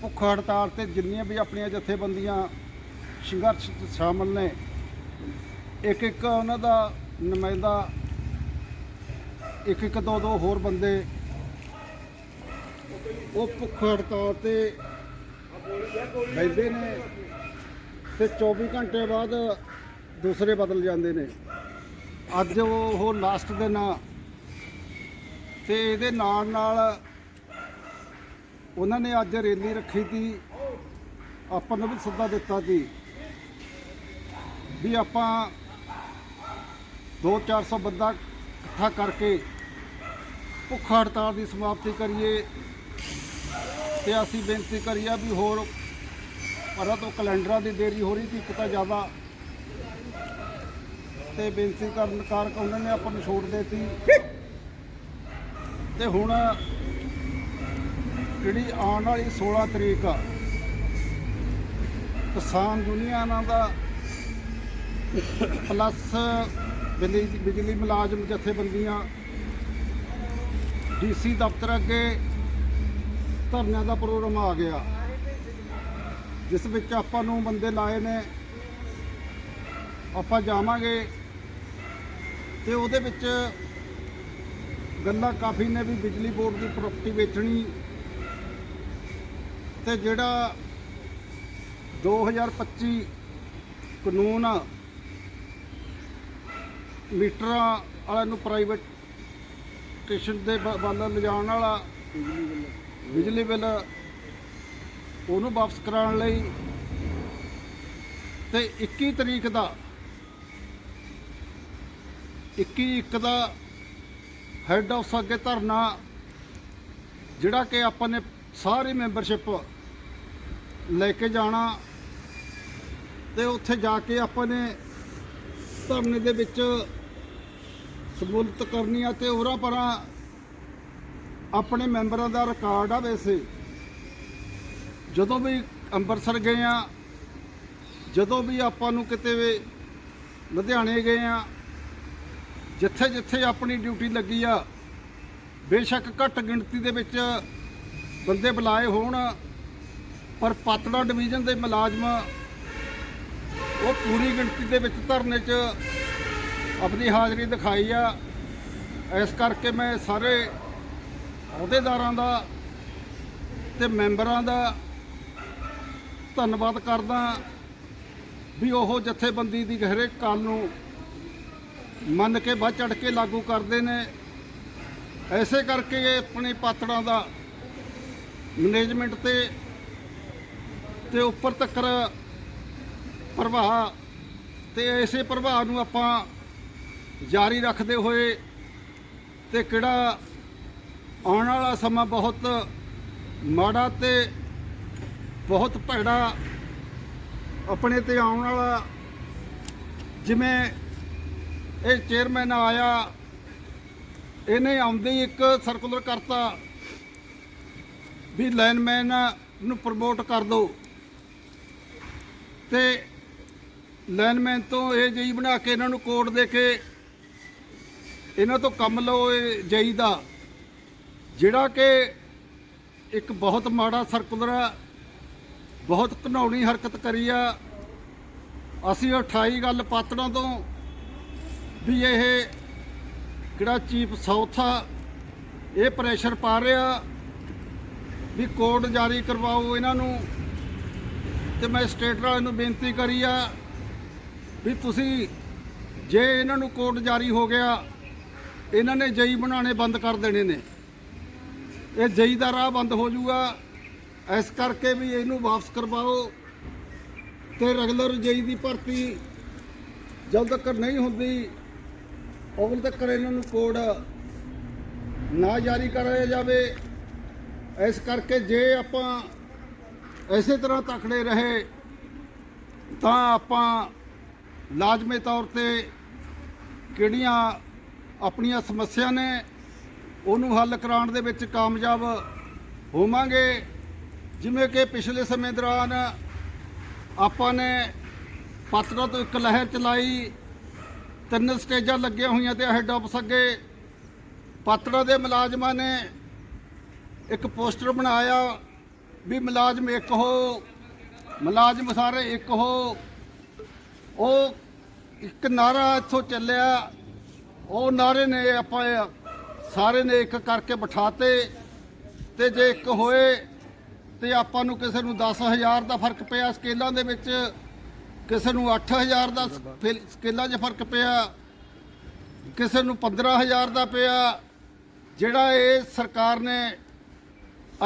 ਭੁੱਖ ਹੜਤਾਲ ਤੇ ਜਿੰਨੀਆਂ ਵੀ ਆਪਣੀਆਂ ਜਥੇਬੰਦੀਆਂ ਸੰਘਰਸ਼ 'ਚ ਸ਼ਾਮਲ ਨੇ ਇੱਕ ਇੱਕ ਉਹਨਾਂ ਦਾ ਨੁਮਾਇੰਦਾ ਇੱਕ ਇੱਕ ਦੋ ਦੋ ਹੋਰ ਬੰਦੇ ਉਹ ਭੁੱਖ ਹੜਤਾਲ ਤੇ ਬੈਠਦੇ ਨੇ ਤੇ 24 ਘੰਟੇ ਬਾਅਦ ਦੂਸਰੇ ਬਦਲ ਜਾਂਦੇ ਨੇ। ਅੱਜ ਉਹ ਲਾਸਟ ਦਿਨ ਆ ਤੇ ਇਹਦੇ ਨਾਲ ਨਾਲ ਉਹਨਾਂ ਨੇ ਅੱਜ ਰੈਲੀ ਰੱਖੀ ਤੀ। ਆਪਾਂ ਨੂੰ ਵੀ ਸੱਦਾ ਦਿੱਤਾ ਸੀ ਵੀ ਆਪਾਂ 2-400 ਬੰਦਾ ਇਕੱਠਾ ਕਰਕੇ ਭੁੱਖ ਹੜਤਾਲ ਦੀ ਸਮਾਪਤੀ ਕਰੀਏ। ਤੇ ਅਸੀਂ ਬੇਨਤੀ ਕਰੀਏ ਵੀ ਹੋਰ ਪਰਾਂ ਤੋਂ ਕੈਲੰਡਰਾਂ ਦੀ ਦੇਰੀ ਹੋ ਰਹੀ ਸੀ, ਇੱਕ ਤਾਂ ਜ਼ਿਆਦਾ। ਤੇ ਬੇਨਤੀ ਕਰਨ ਕਾਰਕ ਉਹਨਾਂ ਨੇ ਆਪਾਂ ਨੂੰ ਛੋਟ ਦੇਤੀ ਤੇ ਹੁਣ ਜਿਹੜੀ ਆਉਣ ਵਾਲੀ 16 ਤਰੀਕ ਆ, ਕਿਸਾਨ ਯੂਨੀਅਨਾਂ ਦਾ ਪਲੱਸ ਬਿਜਲੀ ਬਿਜਲੀ ਮੁਲਾਜ਼ਮ ਜਥੇਬੰਦੀਆਂ ਡੀਸੀ ਦਫ਼ਤਰ ਅੱਗੇ ਧਰਨਿਆਂ ਦਾ ਪ੍ਰੋਗਰਾਮ ਆ ਗਿਆ, ਜਿਸ ਵਿੱਚ ਆਪਾਂ ਨੂੰ ਬੰਦੇ ਲਾਏ ਨੇ। ਆਪਾਂ ਜਾਵਾਂਗੇ ਤੇ ਉਹਦੇ ਵਿੱਚ ਗੱਲਾਂ ਕਾਫੀ ਨੇ ਵੀ ਬਿਜਲੀ ਬੋਰਡ ਦੀ ਪ੍ਰਾਪਰਟੀ ਵੇਚਣੀ ਤੇ ਜਿਹੜਾ 2025 ਕਾਨੂੰਨ ਆ, ਮੀਟਰਾਂ ਵਾਲਿਆਂ ਨੂੰ ਪ੍ਰਾਈਵੇਟ ਸਟੇਸ਼ਨ ਦੇ ਵੱਲ ਲਿਜਾਣ ਵਾਲਾ ਬਿਜਲੀ ਬਿੱਲ ਉਹਨੂੰ ਵਾਪਸ ਕਰਾਉਣ ਲਈ ਤੇ 21 ਤਰੀਕ ਦਾ 21 ਇੱਕ ਦਾ ਹੈੱਡ ਆਫਿਸ ਅੱਗੇ ਧਰਨਾ ਜਿਹੜਾ ਕਿ ਆਪਾਂ ਨੇ ਸਾਰੀ ਮੈਂਬਰਸ਼ਿਪ ਲੈ ਕੇ ਜਾਣਾ ਤੇ ਉੱਥੇ ਜਾ ਕੇ ਆਪਾਂ ਨੇ ਧਰਨੇ ਦੇ ਵਿੱਚ ਸਮੂਲਤ ਕਰਨੀ ਆ ਤੇ ਹੋਰਾਂ ਪਰਾਂ ਆਪਣੇ ਮੈਂਬਰਾਂ ਦਾ ਰਿਕਾਰਡ ਆ ਵੈਸੇ। ਜਦੋਂ ਵੀ ਅੰਮ੍ਰਿਤਸਰ ਗਏ ਆ, ਜਦੋਂ ਵੀ ਆਪਾਂ ਨੂੰ ਕਿਤੇ ਵੀ ਲੁਧਿਆਣੇ ਗਏ ਆ ਜਿੱਥੇ ਜਿੱਥੇ ਆਪਣੀ ਡਿਊਟੀ ਲੱਗੀ ਆ, ਬੇਸ਼ੱਕ ਘੱਟ ਗਿਣਤੀ ਦੇ ਵਿੱਚ ਬੰਦੇ ਬੁਲਾਏ ਹੋਣ। ਪਰ ਪਾਤੜਾ ਡਿਵੀਜ਼ਨ ਦੇ ਮੁਲਾਜ਼ਮ ਉਹ ਪੂਰੀ ਗਿਣਤੀ ਦੇ ਵਿੱਚ ਧਰਨੇ 'ਚ ਆਪਣੀ ਹਾਜ਼ਰੀ ਦਿਖਾਈ ਆ। ਇਸ ਕਰਕੇ ਮੈਂ ਸਾਰੇ ਅਹੁਦੇਦਾਰਾਂ ਦਾ ਤੇ ਮੈਂਬਰਾਂ ਦਾ ਧੰਨਵਾਦ ਕਰਦਾ ਵੀ ਉਹ ਜਥੇਬੰਦੀ ਦੀ ਗਹਿਰੇ ਕਾਲ ਨੂੰ ਮੰਨ ਕੇ ਵੱਧ ਚੜ ਕੇ ਲਾਗੂ ਕਰਦੇ ਨੇ। ਐਸੇ ਕਰਕੇ ਆਪਣੇ ਪਾਤੜਾਂ ਦਾ ਮੈਨੇਜਮੈਂਟ ਤੇ ਤੇ ਉੱਪਰ ਤੱਕ ਪ੍ਰਭਾਵ ਤੇ ਇਸੇ ਪ੍ਰਭਾਵ ਨੂੰ ਆਪਾਂ ਜਾਰੀ ਰੱਖਦੇ ਹੋਏ ਤੇ ਕਿਹੜਾ ਆਉਣ ਵਾਲਾ ਸਮਾਂ ਬਹੁਤ ਮਾੜਾ ਤੇ ਬਹੁਤ ਭੈੜਾ ਆਪਣੇ ਤੇ ਆਉਣ ਵਾਲਾ ਜਿਵੇਂ ਇਹ ਚੇਅਰਮੈਨ ਆਇਆ, ਇਹਨੇ ਆਉਂਦੇ ਹੀ ਇੱਕ ਸਰਕੂਲਰ ਕਰਤਾ ਵੀ ਲਾਈਨਮੈਨ ਨੂੰ ਪ੍ਰਮੋਟ ਕਰ ਦਿਓ। ਤੇ ਲਾਈਨਮੈਨ ਤੋਂ ਇਹ ਜਈ ਬਣਾ ਕੇ ਇਹਨਾਂ ਨੂੰ ਕੋਡ ਦੇ ਕੇ ਇਹਨਾਂ ਤੋਂ ਕੰਮ ਲਓ ਇਹ ਜਈ ਦਾ, ਜਿਹੜਾ ਕਿ ਇੱਕ ਬਹੁਤ ਮਾੜਾ ਸਰਕੂਲਰ ਆ, ਬਹੁਤ ਘਨੌਣੀ ਹਰਕਤ ਕਰੀ ਆ। ਅਸੀਂ 28 ਗੱਲ ਪਾਤੜਾਂ ਤੋਂ ਵੀ ਇਹ ਕਿਹੜਾ ਚੀਫ ਸਾਊਥ ਆ, ਇਹ ਪ੍ਰੈਸ਼ਰ ਪਾ ਰਿਹਾ ਵੀ ਕੋਡ ਜਾਰੀ ਕਰਵਾਓ ਇਹਨਾਂ ਨੂੰ। ਤੇ ਮੈਂ ਸਟੇਟ ਵਾਲਿਆਂ ਨੂੰ ਬੇਨਤੀ ਕਰੀ ਆ ਵੀ ਤੁਸੀਂ ਜੇ ਇਹਨਾਂ ਨੂੰ ਕੋਡ ਜਾਰੀ ਹੋ ਗਿਆ, ਇਹਨਾਂ ਨੇ ਜਈ ਬਣਾਉਣੇ ਬੰਦ ਕਰ ਦੇਣੇ ਨੇ। ਇਹ ਜਈ ਦਾ ਰਾਹ ਬੰਦ ਹੋ ਜਾਊਗਾ। ਇਸ ਕਰਕੇ ਵੀ ਇਹਨੂੰ ਵਾਪਸ ਕਰਵਾਓ ਤੇ ਰੈਗੂਲਰ ਜਈ ਦੀ ਭਰਤੀ ਜਦ ਤੱਕ ਨਹੀਂ ਹੁੰਦੀ। ਉਦੋਂ ਤੱਕ ਇਹਨਾਂ ਨੂੰ ਕੋਡ ਨਾ ਜਾਰੀ ਕਰਾਇਆ ਜਾਵੇ। ਇਸ ਕਰਕੇ ਜੇ ਆਪਾਂ ਐਸੇ ਤਰ੍ਹਾਂ ਤਖੜੇ ਰਹੇ, ਤਾਂ ਆਪਾਂ ਲਾਜ਼ਮੀ ਤੌਰ ਤੇ ਕਿਹੜੀਆਂ ਆਪਣੀਆਂ ਸਮੱਸਿਆ ਨੇ, ਉਹਨੂੰ ਹੱਲ ਕਰਾਉਣ ਦੇ ਵਿੱਚ ਕਾਮਯਾਬ ਹੋਵਾਂਗੇ। ਜਿਵੇਂ ਕਿ ਪਿਛਲੇ ਸਮੇਂ ਦੌਰਾਨ ਆਪਾਂ ਨੇ ਪਾਤੜਾ ਤੋਂ ਇੱਕ ਲਹਿਰ ਚਲਾਈ, ਤਿੰਨ ਸਟੇਜਾਂ ਲੱਗੀਆਂ ਹੋਈਆਂ ਤੇ ਹੈੱਡ ਆਫਿਸ ਅੱਗੇ ਪਾਤੜਾ ਦੇ ਮੁਲਾਜ਼ਮਾਂ ਨੇ ਇੱਕ ਪੋਸਟਰ ਬਣਾਇਆ। ਵੀ ਮੁਲਾਜ਼ਮ ਇੱਕ ਹੋ ਮੁਲਾਜ਼ਮ ਸਾਰੇ ਇੱਕ ਹੋ ਉਹ ਇੱਕ ਨਾਰਾ ਇੱਥੋਂ ਚੱਲਿਆ, ਉਹ ਨਾਰੇ ਨੇ ਆਪਾਂ ਸਾਰੇ ਨੇ ਇੱਕ ਕਰਕੇ ਬਿਠਾਤੇ, ਤੇ ਜੇ ਇੱਕ ਹੋਏ, ਤੇ ਆਪਾਂ ਨੂੰ ਕਿਸੇ ਨੂੰ 10000 ਦਾ ਫ਼ਰਕ ਪਿਆ ਸਕੇਲਾਂ ਦੇ ਵਿੱਚ, ਕਿਸੇ ਨੂੰ 8000 ਦਾ ਸਕੇਲਾਂ 'ਚ ਫ਼ਰਕ ਪਿਆ, ਕਿਸੇ ਨੂੰ 15000 ਦਾ ਪਿਆ, ਜਿਹੜਾ ਇਹ ਸਰਕਾਰ ਨੇ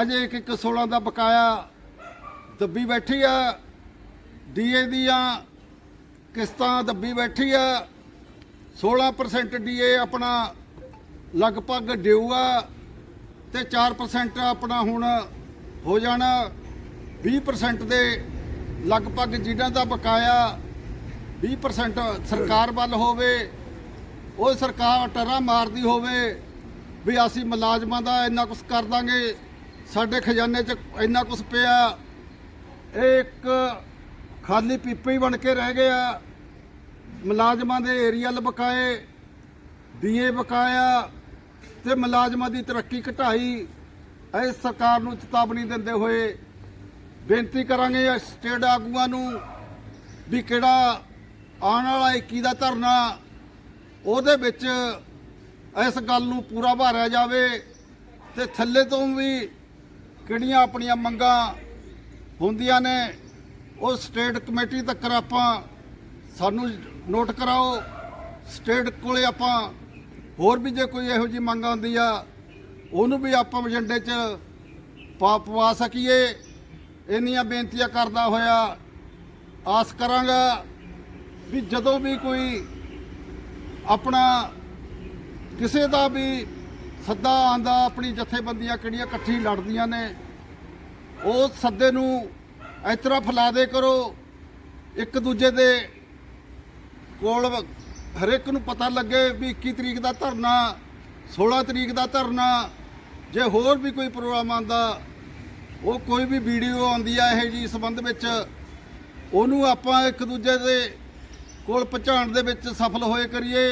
ਅਜੇ ਇੱਕ ਇੱਕ 16 ਦਾ ਬਕਾਇਆ ਦੱਬੀ ਬੈਠੀ ਆ, ਡੀਏ ਦੀਆਂ ਕਿਸ਼ਤਾਂ ਦੱਬੀ ਬੈਠੀ ਆ 16% ਡੀਏ ਆਪਣਾ ਲਗਭਗ ਡਿਊ ਆ ਤੇ 4% ਆਪਣਾ ਹੁਣ ਹੋ ਜਾਣਾ 20% ਦੇ ਲਗਭਗ ਜਿਨ੍ਹਾਂ ਦਾ ਬਕਾਇਆ 20% ਸਰਕਾਰ ਵੱਲ ਹੋਵੇ, ਉਹ ਸਰਕਾਰ ਟਰਾ ਮਾਰਦੀ ਹੋਵੇ, ਵੀ ਅਸੀਂ ਮੁਲਾਜ਼ਮਾਂ ਦਾ ਇੰਨਾ ਕੁਝ ਕਰ ਦਾਂਗੇ। ਸਾਡੇ ਖਜ਼ਾਨੇ 'ਚ ਇੰਨਾ ਕੁਝ ਪਿਆ। ਇਹ ਇੱਕ ਖਾਲੀ ਪੀਪੇ ਹੀ ਬਣ ਕੇ ਰਹਿ ਗਿਆ। ਮੁਲਾਜ਼ਮਾਂ ਦੇ ਏਰੀਅਲ ਬਕਾਏ, ਡੀਏ ਬਕਾਇਆ ਤੇ ਮੁਲਾਜ਼ਮਾਂ ਦੀ ਤਰੱਕੀ ਘਟਾਈ। ਇਸ ਸਰਕਾਰ ਨੂੰ ਚੇਤਾਵਨੀ ਦਿੰਦੇ ਹੋਏ ਬੇਨਤੀ ਕਰਾਂਗੇ ਸਟੇਟ ਆਗੂਆਂ ਨੂੰ ਵੀ ਕਿਹੜਾ ਆਉਣ ਵਾਲਾ 21 ਦਾ ਧਰਨਾ, ਉਹਦੇ ਵਿੱਚ ਇਸ ਗੱਲ ਨੂੰ ਪੂਰਾ ਭਾਰਿਆ ਜਾਵੇ ਤੇ ਥੱਲੇ ਤੋਂ ਵੀ ਕਿਹੜੀਆਂ ਆਪਣੀਆਂ ਮੰਗਾਂ ਹੁੰਦੀਆਂ ਨੇ, ਉਹ ਸਟੇਟ ਕਮੇਟੀ ਤੱਕ ਆਪਾਂ ਸਾਨੂੰ ਨੋਟ ਕਰਾਓ। ਸਟੇਟ ਕੋਲੇ ਆਪਾਂ ਹੋਰ ਵੀ ਜੇ ਕੋਈ ਇਹੋ ਜੀ ਮੰਗ ਆਉਂਦੀ ਆ, ਉਹਨੂੰ ਵੀ ਆਪਾਂ ਏਜੰਡੇ 'ਚ ਪਾ ਪਵਾ ਸਕੀਏ। ਇੰਨੀਆਂ ਬੇਨਤੀਆਂ ਕਰਦਾ ਹੋਇਆ ਆਸ ਕਰਾਂਗਾ ਵੀ ਜਦੋਂ ਵੀ ਕੋਈ ਆਪਣਾ ਕਿਸੇ ਦਾ ਵੀ ਸੱਦਾ ਆਂਦਾ ਆਪਣੀ ਜਥੇਬੰਦੀਆਂ ਕਿਹੜੀਆਂ ਇਕੱਠੀ ਲੜਦੀਆਂ ਨੇ। ਉਹ ਸੱਦੇ ਨੂੰ ਇਸ ਤਰ੍ਹਾਂ ਫੈਲਾ ਦੇ ਕਰੋ, ਇੱਕ ਦੂਜੇ ਦੇ ਕੋਲ ਹਰੇਕ ਨੂੰ ਪਤਾ ਲੱਗੇ ਵੀ 21 ਤਰੀਕ ਦਾ ਧਰਨਾ 16 ਤਰੀਕ ਦਾ ਧਰਨਾ, ਜੇ ਹੋਰ ਵੀ ਕੋਈ ਪ੍ਰੋਗਰਾਮ ਆਂਦਾ ਉਹ ਕੋਈ ਵੀ ਵੀਡੀਓ ਆਉਂਦੀ ਆ ਇਹ ਜੀ ਸੰਬੰਧ ਵਿੱਚ, ਉਹਨੂੰ ਆਪਾਂ ਇੱਕ ਦੂਜੇ ਦੇ ਕੋਲ ਪਹੁੰਚਾਉਣ ਦੇ ਵਿੱਚ ਸਫਲ ਹੋਏ ਕਰੀਏ,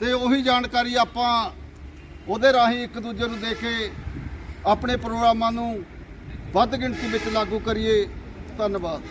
ਤੇ ਉਹੀ ਜਾਣਕਾਰੀ ਆਪਾਂ ਉਹਦੇ ਰਾਹੀਂ ਇੱਕ ਦੂਜੇ ਨੂੰ ਦੇ ਕੇ ਆਪਣੇ ਪ੍ਰੋਗਰਾਮਾਂ ਨੂੰ ਵੱਧ ਗਿਣਤੀ ਵਿੱਚ ਲਾਗੂ ਕਰੀਏ। ਧੰਨਵਾਦ।